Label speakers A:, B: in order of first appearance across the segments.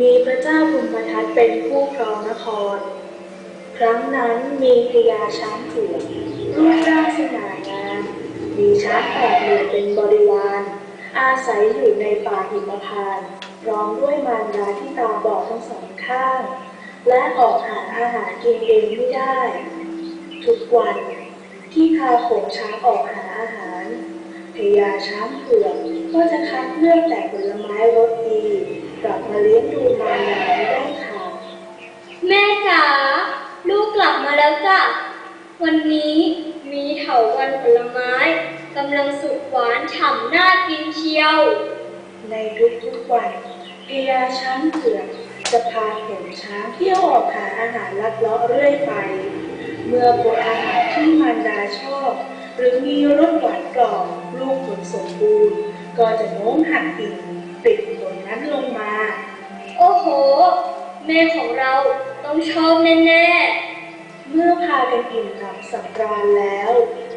A: มีพระเจ้าพุมพทัตเป็นผู้ครองนคร ครั้งนั้นมีพญาช้างเผือกรูปร่างสง่างามมีช้างแปดหมื่นเป็นบริวาร อาศัยอยู่ในป่าหิมพานต์พร้อมด้วยมารดาที่ตาบอดทั้งสองข้าง และออกหาอาหารกินเองไม่ได้ ทุกวันที่พาโขงช้างออกหาอาหารพญาช้างเผือกก็จะคัดเลือกแต่ผลไม้รสดี กลับมาเลี้ยงดูมารดาไม่ได้ค่ะ
B: แม่จ๋าลูกกลับมาแล้วจ้ะ วันนี้มีเถาวันผลไม้กำลังสุกหวานฉ่ำน่ากินเชียว
A: ในทุกๆวันพญาช้างเผือกจะพาโขงช้างเที่ยวออกหาอาหารลัดเลาะเรื่อยไป เมื่อพบอาหารที่มารดาชอบ หรือมีรสหวานกรอบลูกผลสมบูรณ์ ก็จะโน้มหักกิ่ งติดผลนั้นลงมา
B: โอ้โห แม่ของเราต้องชอบแน่
A: เมื่อพากันอิ่มหนำสำราญแล้ว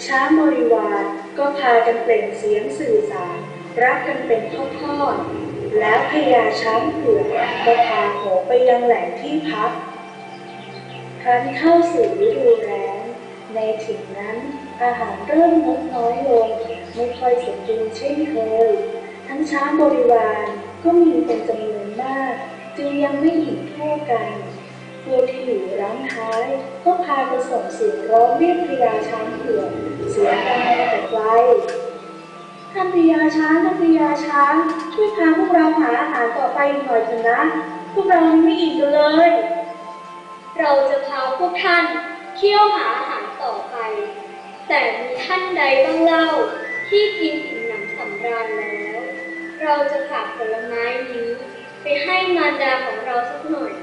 A: ช้างบริวารก็พากันเปล่งเสียงสื่อสารรักกันเป็นทอดๆแล้วพญาช้างเผือกก็พาโขไปยังแหล่งที่พักครั้นเข้าสู่ฤดูแล้งในถิ่นนั้นอาหารเริ่มลดน้อยลง ไม่ค่อยสมบูรณ์เช่นเคย ทั้งช้างบริวารก็มีเป็นจำนวนมาก จึงยังไม่อิ่มเท่ากันพวกที่อยู่ร้างท้าย ก็พากันส่งเสียงร้องเรียกพญาช้างเผือกเสียงดังมาแต่ไกลท่านพญาช้างท่านพญาช้างช่วยพาพวกเราหาอาหารต่อไปหน่อยเถอะนะ พวกเราไม่อิ่มกันเลย
B: เราจะพาพวกท่านเที่ยวหาอาหารต่อไป แต่มีท่านใดบ้างเล่าที่กินอิ่มหนำสำราญแล้ว เราจะฝากผลไม้นี้ ไปให้มารดาของเราสักหน่อย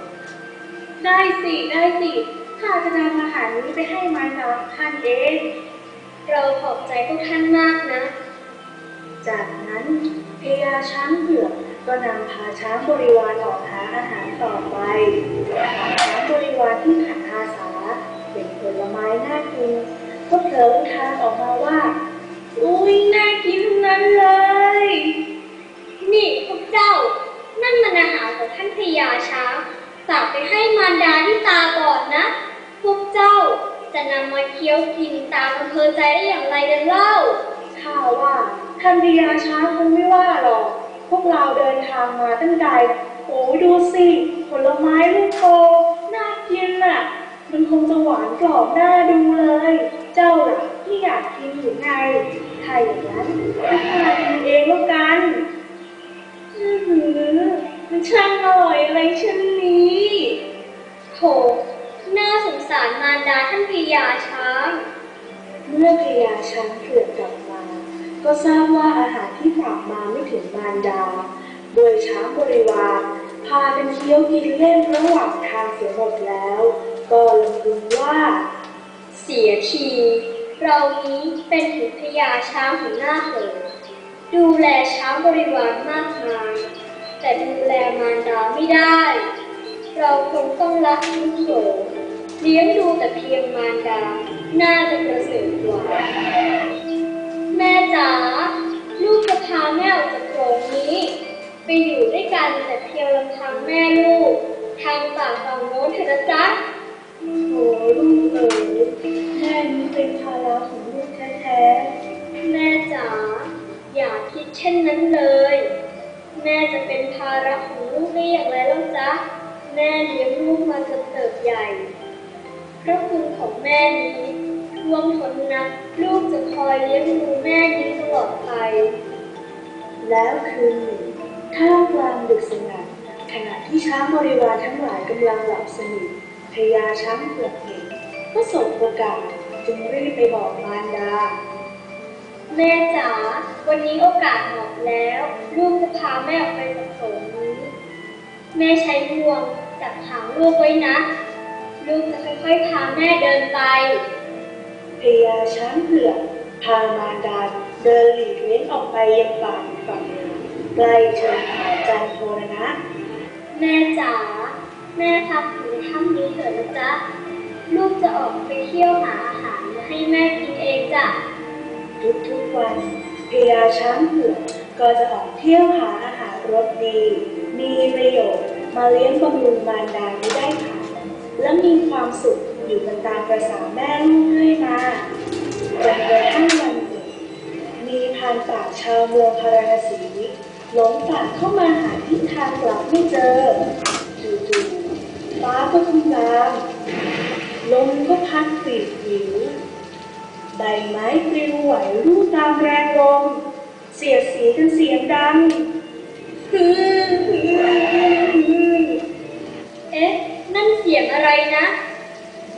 A: ได้สิได้สิข้าจะนำอาหารนี้ไปให้มารดาท่านเอง
B: เราขอบใจพวกท่านมากนะ
A: จากนั้นพญาช้างเผือกก็นำพาช้างบริวารออกหาอาหารต่อไปช้างบริวารที่ขัดอาสาเป็นผลไม้น่ากินก็เผลอทานออกมาว่า อุ้ยน่ากินทั้งนั้นเลย
B: กเจ้า นั่นมันอาหารของท่านพญาช้างฝากไปให้มารดาที่ตาบอดนะ พวกเจ้าจะนำมาเคี้ยวกินตามอำเภอใจได้อย่างไรกันเล่า
A: ข้าว่าท่านพญาช้างคงไม่ว่าหรอก พวกเราเดินทางมาตั้งไกลโอ้ดูสิผลไม้ลูกโตน่ากินน่ะ มันคงจะหวานกรอบน่าดูเลย เจ้าล่ะที่อยากกินหรือไงถ้าอย่างนั้นก็พากินเองแล้วกัน มันช่างอร่อยอะไรเช่นนี้
B: โถน่าสงสารมารดาท่านพญาช้าง
A: เมื่อพญาช้างเผือกกลับมา ก็ทราบว่าอาหารที่ฝากมาไม่ถึงมารดา โดยช้างบริวารพากันเคี้ยวกินเล่นระหว่างทางเสียหมดแล้ว ก็ลงทุนว่า
B: เสียที เรานี้เป็นถึงพญาช้างหัวหน้าเหิน ดูแลช้างบริวารมากมายแต่ดูแลมารดาไม่ได้ เราคงต้องรักลูกเหินเลี้ยงดูแต่เพียงมารดา น่าจะประเสริฐกว่า แม่จ๋า ลูกจะพาแม่ออกจากโขลงนี้ ไปอยู่ด้วยกันแต่เพียงลำพังแม่ลูก ทางป่าฝั่งโน้นเถอะนะจ๊ะ
A: โอ้ลูกเอ๋ยแม่นี้เป็นภาระของลูกแท้
B: แม่จ๋า อย่าคิดเช่นนั้นเลย แม่จะเป็นภาระของลูกได้อย่างไรแล้วจ๊ะ แม่เลี้ยงลูกมาจนเติบใหญ่ พระคุณของแม่นี้ท่วมท้นนัก ลูกจะคอยเลี้ยงดูแม่นี้ตลอดไป
A: แล้วคืนท่ามกลางดึกสงัดขณะที่ช้างบริวารทั้งหลายกำลังหลับสนิทพญาช้างเผือกเห็นก็สบโอกาสจึงรีบไปบอกมารดา
B: แม่จ๋า วันนี้โอกาสเหมาะแล้ว ลูกจะพาแม่ออกไปจากโขลงนี้ แม่ใช้งวงจับหางลูกไว้นะ ลูกจะค่อยๆพาแม่เดินไป
A: พญาช้างเผือกพามารดาเดินหลีกเล้นออกไปยังป่าอีกฝั่งหนึ่งใกล้เชิงผาจันโทรนะ
B: แม่จ๋า แม่พักอยู่ในถ้ำนี้เถิดนะจ๊ะ ลูกจะออกไปเที่ยวหาอาหารแล้ให้แม่กินเองจ้ะ
A: ทุกๆวันพญาช้างเผือกก็จะออกเที่ยวหาอาหารรสดี มีประโยชน์มาเลี้ยงบำรุงมารดาไม่ได้ขาดและมีความสุขอยู่กันตามประสาแม่ลูกเรื่อยมาจนกระทั่งวันหนึ่งมีพานป่าชาวเมืองพาราณสีหลงป่าเข้ามาหาทิศทางกลับไม่เจอจู่ๆฟ้าก็คำรามลมก็พัดปลิวหิว ใบไม้ปลิวไหวรูตามแรงลม เสียดสีกันเสียงดังฮือฮือฮือ
B: เอ๊ะ นั่นเสียงอะไรนะ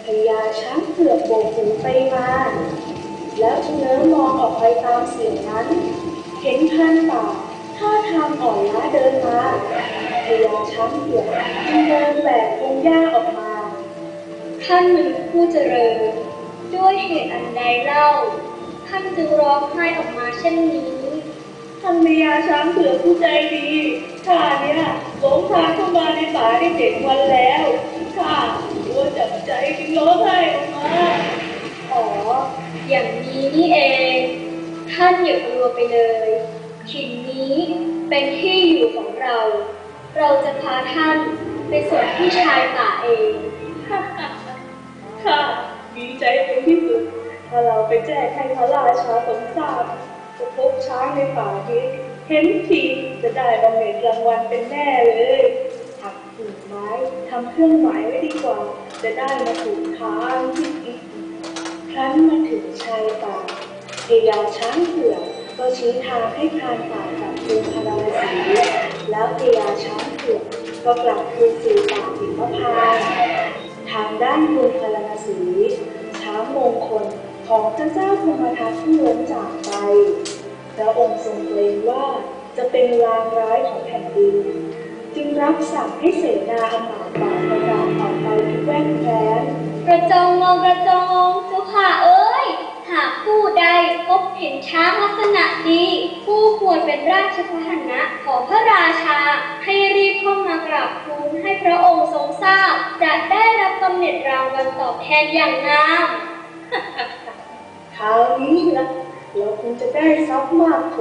A: พญาช้างเผือกโบกหูไปมาแล้วชะเง้อมองออกไปตามเสียงนั้น เห็นพันป่าท่าทางอ่อนล้าเดินมาพญาช้างเผือกจึงเดินแบกพงหญ้าออกมา
B: ท่านมนุษย์ผู้เจริญ ด้วยเหตุอันใดเล่า ท่านจึงร้องไห้ออกมาเช่นนี้
A: ท่านพญาช้างเผือกผู้ใจดีข้าเนี่ยหลงทางเข้ามาในป่าได้เจ็ดวันแล้วข้าตัวจับใจจึงร้องไห้ออกมา
B: อ๋ออย่างนี้นี่เอง ท่านอย่ากลัวไปเลยถิ่นนี้เป็นที่อยู่ของเรา เราจะพาท่านไปส่งที่ชายป่าเอง
A: ข้า ดีใจเป็นที่สุดถ้าเราไปแจ้งให้พระราชาสมทราบจะพบช้างในป่านี้เห็นทีจะได้บำเหน็จรางวัลเป็นแน่เลยหักกิ่งไม้ทำเครื่องหมายไว้ดีกว่า จะได้มาถูกทางครั้นมาถึงชายป่าพญาช้างเผือกก็ชี้ทางให้พรานป่ากับกรุงพาราสีแล้วพญาช้างเผือกก็กลับคืนสู่ป่าหิมพานทางด้านกรุงพารา สี ช้างมงคลของพระเจ้าพรหมทัตผู้ล้มจากไป พระองค์ทรงเกรงว่าจะเป็นลางร้ายของแผ่นดิน จึงรับสั่งให้เสนาอำมาตย์ป่าประกาศออกไปทุกแว่นแคว้น
B: กระจงงกระจงงเจ้าค่ะเอ้ย หากผู้ใดพบเห็นช้างลักษณะดีผู้ควรเป็นราชพาหนะของพระราชาให้รีบเข้ามา จะได้รับบำเหน็จรางวัลตอบแทนอย่างงาม
A: คราวนี้ละเราคงจะได้ทรัพย์มากโถ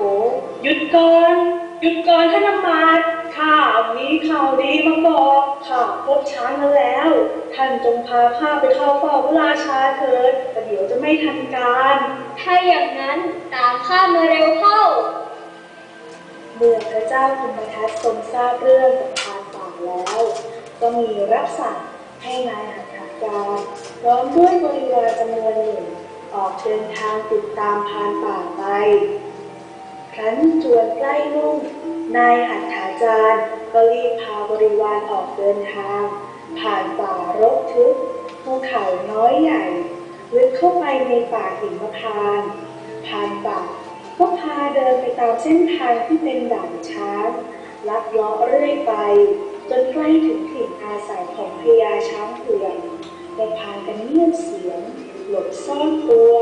A: หยุดก่อนหยุดก่อนท่านอำมาตย์ข้ามีข่าวดีมาบอกข้าพบช้างมาแล้ว ท่านจงพาข้าไปเข้าเฝ้าพระราชาเถิดแต่เดี๋ยวจะไม่ทันการ
B: ถ้าอย่างนั้นตามข้ามาเร็วเข้า
A: เมื่อพระเจ้าพุทธทัตทรงทราบเรื่องจากพรานป่าแล้ว ก็มีรับสั่ง ให้นายหัตถการพร้อมด้วยบริวารจำนวนหนึ่งออกเดินทางติดตามพานป่าไป ครั้นจวนใกล้ลุ่ง นายหัตถาจารย์ก็รีบพาบริวารออกเดินทาง ผ่านป่ารกทึบภูเขาน้อยใหญ่ ลึกเข้าไปในป่าหิมพานผ่านป่าก็พาเดินไปตามเส้นทางที่เป็นด่านช้างลัดเลาะเรื่อยไป จนใกล้ถึงถิ่นอาศัยของพญาช้างเผือกได้พากันเงียบเสียงหลบซ่อนตัว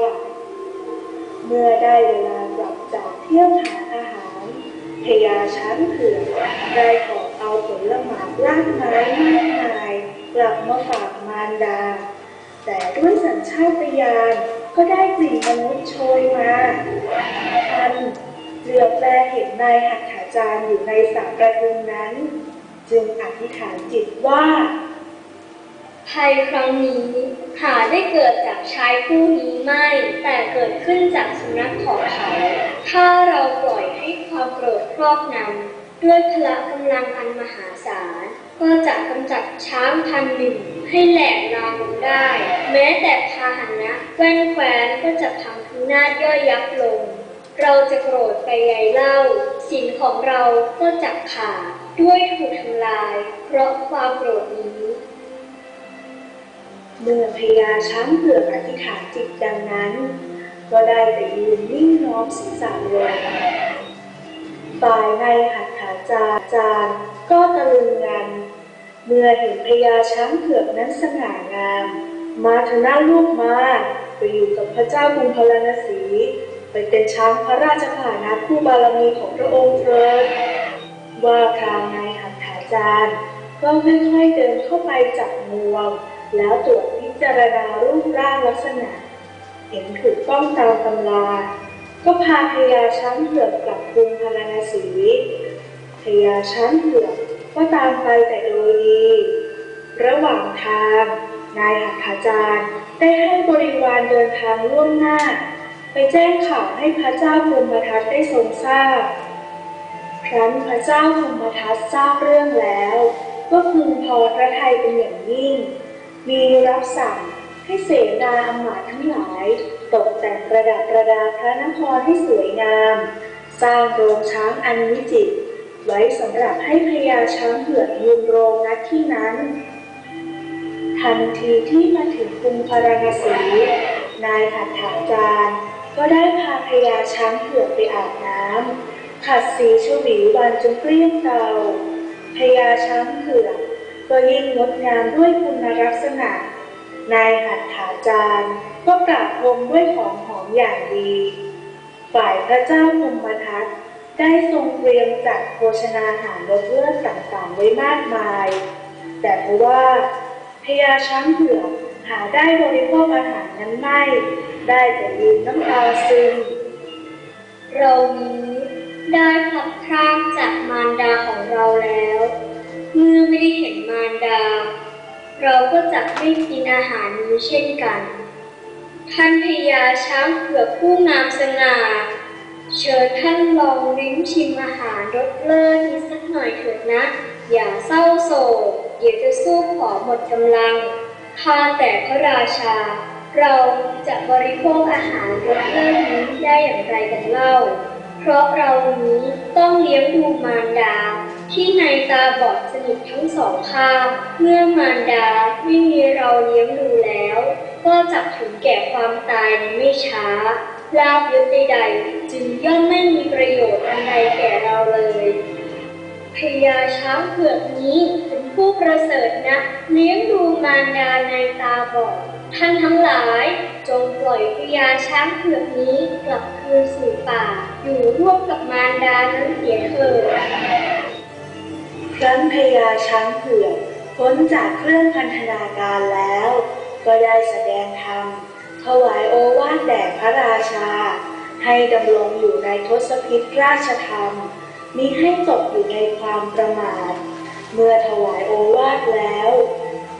A: เมื่อได้เวลากลับจากเที่ยวหาอาหารพญาช้างเผือกได้ขอเอาผลหมากรากไม้มากมายกลับมาฝากมารดา แต่ด้วยสัญชาตญาณก็ได้กลิ่นมนุษย์โชยมาทันเหลือบแลเห็นนายหัตถาจารย์อยู่ในสระกระทุงนั้น จึงอธิษฐานจิตว่า
B: ภัยครั้งนี้ หาได้เกิดจากชายผู้นี้ไม่ แต่เกิดขึ้นจากสุนัขของเขา ถ้าเราปล่อยให้ความโกรธครอบงำด้วยพละกำลังอันมหาศาล ก็จะกำจัดช้างพันหนึ่งให้แหลกลางลงได้ แม้แต่พาหนะแว่นแคว้นก็จะพังพินาศย่อยยับลง เราจะโกรธไปใหญ่เล่าสินของเราก็จะขาด ด้วยถูกทำลาย เพราะความโกรธนี้
A: เมื่อพญาช้างเผือกอธิษฐานจิตดังนั้น ก็ได้แต่ยืนนิ่งน้อมศีรษะลงฝ่ายในหัตถาจารจารก็ตะลึงงัน เมื่อเห็นพญาช้างเผือกนั้นสง่างาม มาเถอะหน้าลูกมาไปอยู่กับพระเจ้ากรุงพาราณสี ไปเป็นช้างพระราชพานะคู่บารมีของพระองค์เถิด ว่าคราวในายหัตถาจารย์ก็ค่อยๆเดินเข้าไปจับงวง แล้วตรวจพิจารณารูปร่างลักษณะ เห็นถูกต้องตามตำราก็พาพญาช้างเผือกกลับกรุงพาราณสีพญาช้างเผือกก็ตามไปแต่โดยดี ระหว่างทาง นายหัตถาจารย์ได้ให้บริวารเดินทางล่วงหน้า ไปแจ้งข่าวให้พระเจ้าพรหมทัตได้ทรงทราบ ครั้นพระเจ้าพรหมทัตทราบเรื่องแล้ว ก็พึงพอพระทัยเป็นอย่างยิ่ง มีรับสั่งให้เสนาอำมาตย์ทั้งหลาย ตกแต่งประดับประดาพระนครให้สวยงาม สร้างโรงช้างอันวิจิตรไว้สำหรับให้พญาช้างเผือกยืนโรงณที่นั้น ทันทีที่มาถึงกรุงพาราณสี นายหัตถาจารย์ ก็ได้พาพญาช้างเผือกไปอาบน้ำ ขัดสีชวีวันจนเกลี้ยงเกาพญาช้างเผือกก็ยิ่งงดงามด้วยคุณลักษณะ นายหัตถาจารย์ก็ปราบพรมด้วยของหอมอย่างดี ฝ่ายพระเจ้าพรหมทัตได้ทรงเตรียมจัดโภชนาหารรสเลิศต่างๆไว้มากมาย แต่เพราะว่าพญาช้างเผือกหาได้บริโภคอาหารนั้นไม่ ได้แต่ยืนน้ำตาซึม
B: เรานี้ ได้พลัดพรากจากมารดาของเราแล้ว เมื่อไม่ได้เห็นมารดา เราก็จะไม่กินอาหารนี้เช่นกัน ท่านพญาช้างเผือกผู้งามสง่าเชิญท่านลองลิ้มชิมอาหารรสเลิศนี้สักหน่อยเถิดนะ อย่าเศร้าโศกเดี๋ยวจะสู้ขอหมดกำลังข้าแต่พระราชา เราจะบริโภคอาหารรสเลิศนี้ได้อย่างไรกันเล่า เพราะเรานี้ต้องเลี้ยงดูมารดา ที่ในตาบอดสนิททั้งสองข้างเมื่อมารดาไม่มีเราเลี้ยงดูแล้ว ก็จะถึงแก่ความตายในไม่ช้า ลาบยศใดๆ จึงย่อมไม่มีประโยชน์อันใดแก่เราเลยพญาช้างเผือกนี้เป็นผู้ประเสริฐนะ เลี้ยงดูมารดาในตาบอด ท่านทั้งหลาย จงปล่อยพญาช้างเผือกนี้กลับคืนสู่ป่า อยู่ร่วมกับมารดานั้นเสียเถิด
A: ครั้นพญาช้างเผือกพ้นจากเครื่องพันธนาการแล้ว ก็ได้แสดงธรรมถวายโอวาทแด่พระราชา ให้ดำรงอยู่ในทศพิธราชธรรมมิให้ตกอยู่ในความประมาท เมื่อถวายโอวาทแล้ว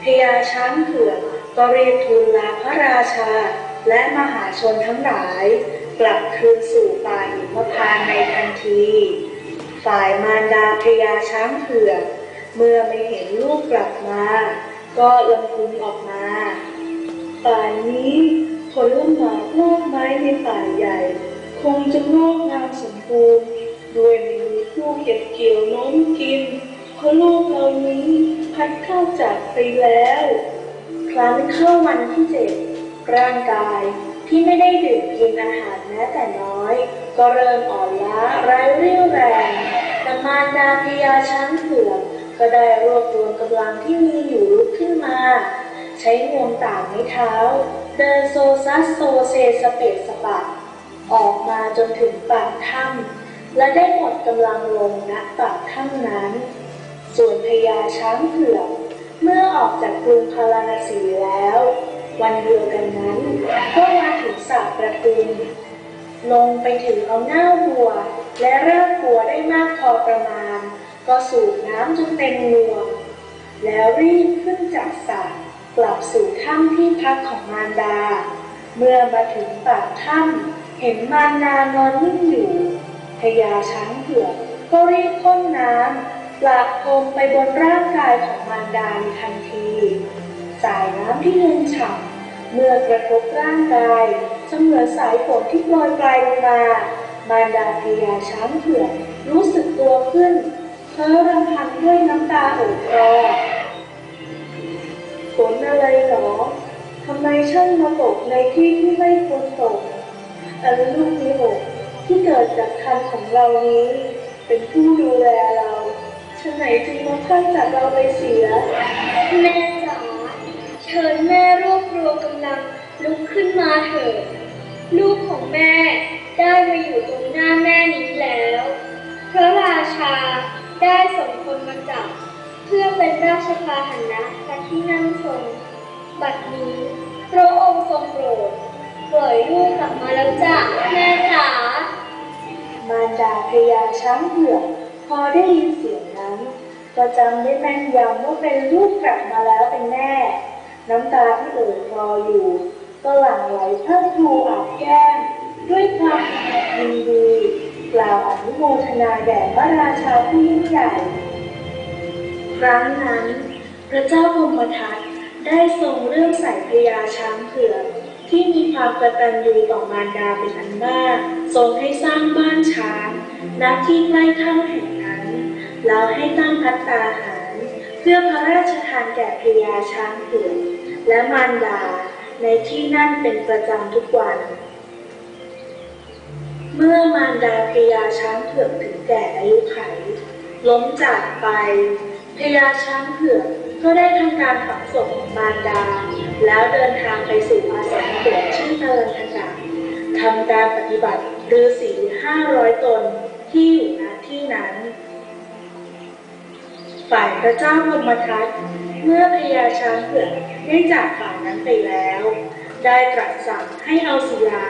A: พญาช้างเผือก ก็เรียกทูลลาพระราชาและมหาชนทั้งหลาย กลับคืนสู่ป่าหิมพานในทันที ฝ่ายมารดาพญาช้างเผือกเมื่อไม่เห็นลูกกลับมา ก็ลำพึงออกมาป่านนี้ผลหมากงอกไม้ในป่าใหญ่ คงจะงอกงามสมบูรณ์ด้วยมีผู้เก็บเกี่ยวน้อมกินเพราะลูกเหล่านี้พัดเข้าจากไปแล้ว ครั้นเข้าวันที่เจ็ดร่างกายที่ไม่ได้ดื่มกินอาหารแม้แต่น้อย ก็เริ่มอ่อนล้าไร้เรี่ยวแรงแต่มารดาพญาช้างเผือกก็ได้รวบรวมกำลังที่มีอยู่ลุกขึ้นมา ใช้งวงต่างไม้เท้า เดินโซซัสโซเซสเปดสปะออกมาจนถึงปากถ้ำและได้หมดกำลังลงณปากถ้ำนั้น ส่วนพญาช้างเผือก เมื่อออกจากกรุงพาราณสีแล้ว วันเดียวกันนั้นก็มาถึงสระประทุมลงไปถึงเอาหน้าวัว และเริ่มวัวได้มากพอประมาณ ก็สูบน้ำจนเต็มงวง แล้วรีบขึ้นจากสระกลับสู่ถ้ำที่พักของมารดา เมื่อมาถึงปากถ้ำเห็นมารดานอนนิ่งอยู่พญาช้างเผือกก็รีบพ่นน้ำ ปราบพรมไปบนร่างกายของมารดาในทันที สายน้ำที่เย็นฉ่ำเมื่อกระทบร่างกายเสมือนสายฝนที่โปรยปลายลงมา มารดาพญาช้างเผือกรู้สึกตัวขึ้นเพ้อรำพันด้วยน้ำตาอ่อคลอฝนอะไรหรอทำไมช่างมาตกในที่ที่ไม่ควรตกอันลูกนี้อกที่เกิดจากคันของเรานี้ เป็นผู้ดูแลเรา ฉไหนจึงมาพราจากเราไปเสีย
B: แม่จ๋าเชิญแม่รวบรวมกำลังลุกขึ้นมาเถิดลูกของแม่ได้มาอยู่ตรงหน้าแม่นี้แล้ว พระราชาได้ส่งคนมาจับ เพื่อเป็นราชพาหนะพระที่นั่งทรงบัดนี้พระองค์ทรงโปรดปล่อยลูกกลับมาแล้วจ้ะแม่จ๋ามา
A: รดาพญาช้างเผือกพอได้ยินเสียง นั้นก็จำได้แม่นยำว่าเป็นลูกกลับมาแล้วเป็นแน่น้ำตาที่เอ่ยคลออยู่ก็หลั่งไหลพรั่งพรูอาบแก้มด้วยความยินดีกล่าวอนุโมทนาแด่พระราชาผู้ยิ่งใหญ่ ครั้งนั้น พระเจ้าพมทัตได้ทรงเรื่องใส่พญาช้างเผือกที่มีความกตัญญูต่อมารดาเป็นอันมาก ทรงให้สร้างบ้านช้างณที่ใกล้ถ้ำแห่ง แล้วให้ตั้งพัตตาหาร เพื่อพระราชทานแก่พญาช้างเผือกและมารดาในที่นั่นเป็นประจำทุกวัน เมื่อมารดาพญาช้างเผือกถึงแก่อายุไข ล้มจากไปพญาช้างเผือกก็ได้ทำการฝังศพของมารดา แล้วเดินทางไปสู่อาสมเผือกชื่อเนินทกะทำการปฏิบัติฤาษีห้าร้อยตนที่อยู่ณที่นั้น ฝ่ายพระเจ้าพรหมทัตเมื่อพญาช้างเผือกได้จากฝ่ายนั้นไปแล้ว ได้ตรัสสั่งให้เอาศิลา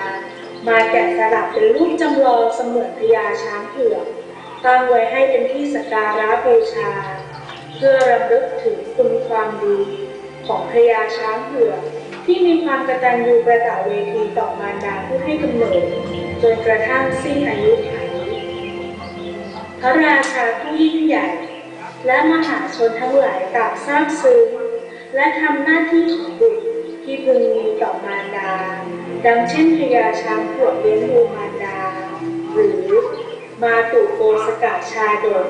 A: มาแกะสลักเป็นรูปจำลองเสมือนพญาช้างเผือกตั้งไว้ให้เป็นที่สักการะบูชา เพื่อรำลึกถึงคุณความดีของพญาช้างเผือกที่มีความกตัญญูกระต่อเวทีต่อมารดาผู้ให้กำเนิดจนกระทั่งสิ้นอายุไขพระราชาผู้ยิ่งใหญ่ และมหาชนทั้งหลายต่างทราบซึ้งและทำหน้าที่ของบุตรที่พึงมีต่อมารดา ดังเช่นพญาช้างเผือกเลี้ยงดูมารดา หรือมาตุโกสกาชาดก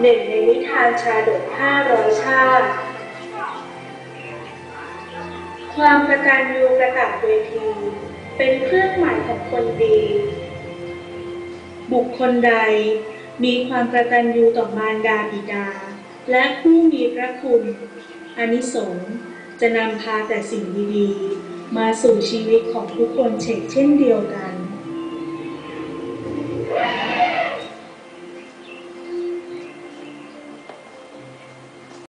A: หนึ่งในนิทานชาดกห้าร้อยชาติ ความประกตัญญูกระตะเวที เป็นเครื่องหมายของคนดี บุคคลใดมีความประกตัญญูต่อมารดาบิดา และผู้มีพระคุณอานิสงส์จะนำพาแต่สิ่งดีๆ มาสู่ชีวิตของทุกคนเช่นเช่นเดียวกัน